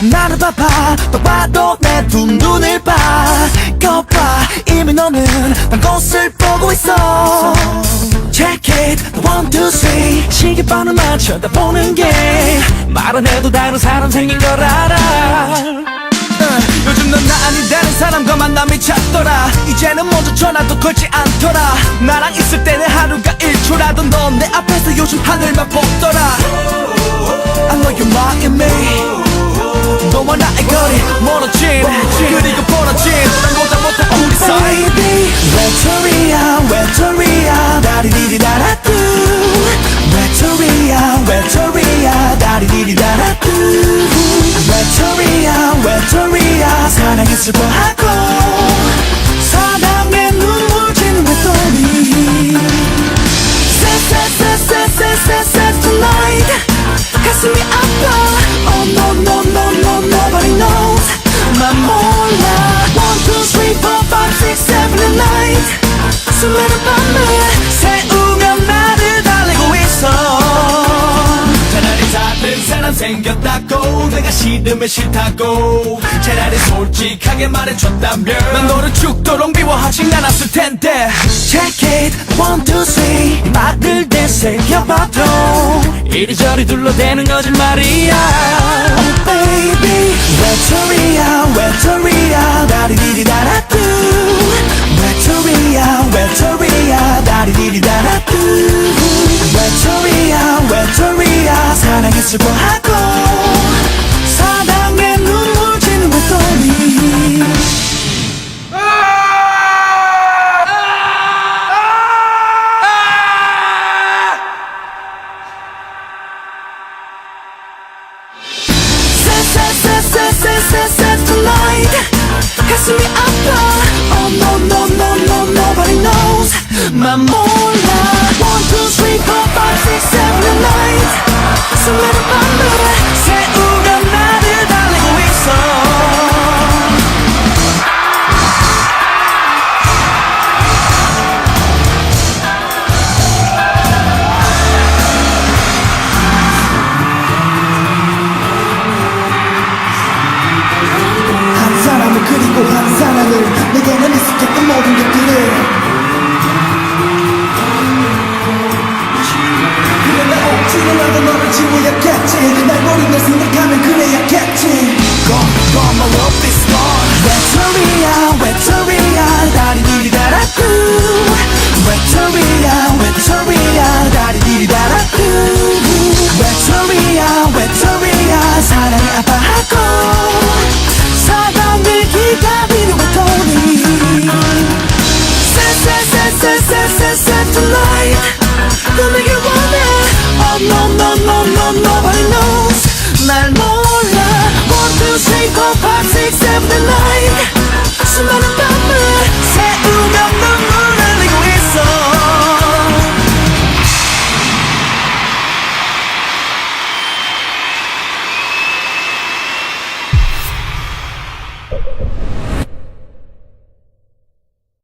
나는 바빠. 또 봐도 내 두 눈을 봐. 거봐 이미 너는 난 곳을 보고 있어. Check it. One two three. 시계번호 맞춰 다 보는 게 말 안 해도 다른 사람 생긴 걸 알아. 어, 요즘 넌 나 아닌 다른 사람과 만남이 잦더라. 이제는 먼저 전화도 걸지 않더라 멀어진 그리고 벌어진. 난 보다 못한 우리 사이. 외톨이야 외톨이야 다리리리다라뚜 외톨이야 외톨이야 다리리리다라뚜 외톨이야 외톨이야 사랑에 슬퍼하 싫으면 싫다고. 차라리 솔직하게 말해줬다면. 난 너를 죽도록 미워하진 않았을 텐데. Check it. One two three. 이 말을 되새겨봐도. 이리저리 둘러대는 거짓말이야. Oh baby. 외톨이야 외톨이야 다리리리다라뚜 외톨이야 외톨이야 다리리리다라뚜 외톨이야 외톨이야 사랑에 슬퍼하 만 몰라. One two three four five six seven and nine. 수많은 밤을 새우며 나를 달래고 있어. 한 사람을 그리고 한 사람을 내게는 익숙했던 모든 것들을 지워야겠지. 날널 생각하면 그래야겠지. Gone, gone, my love is gone Solo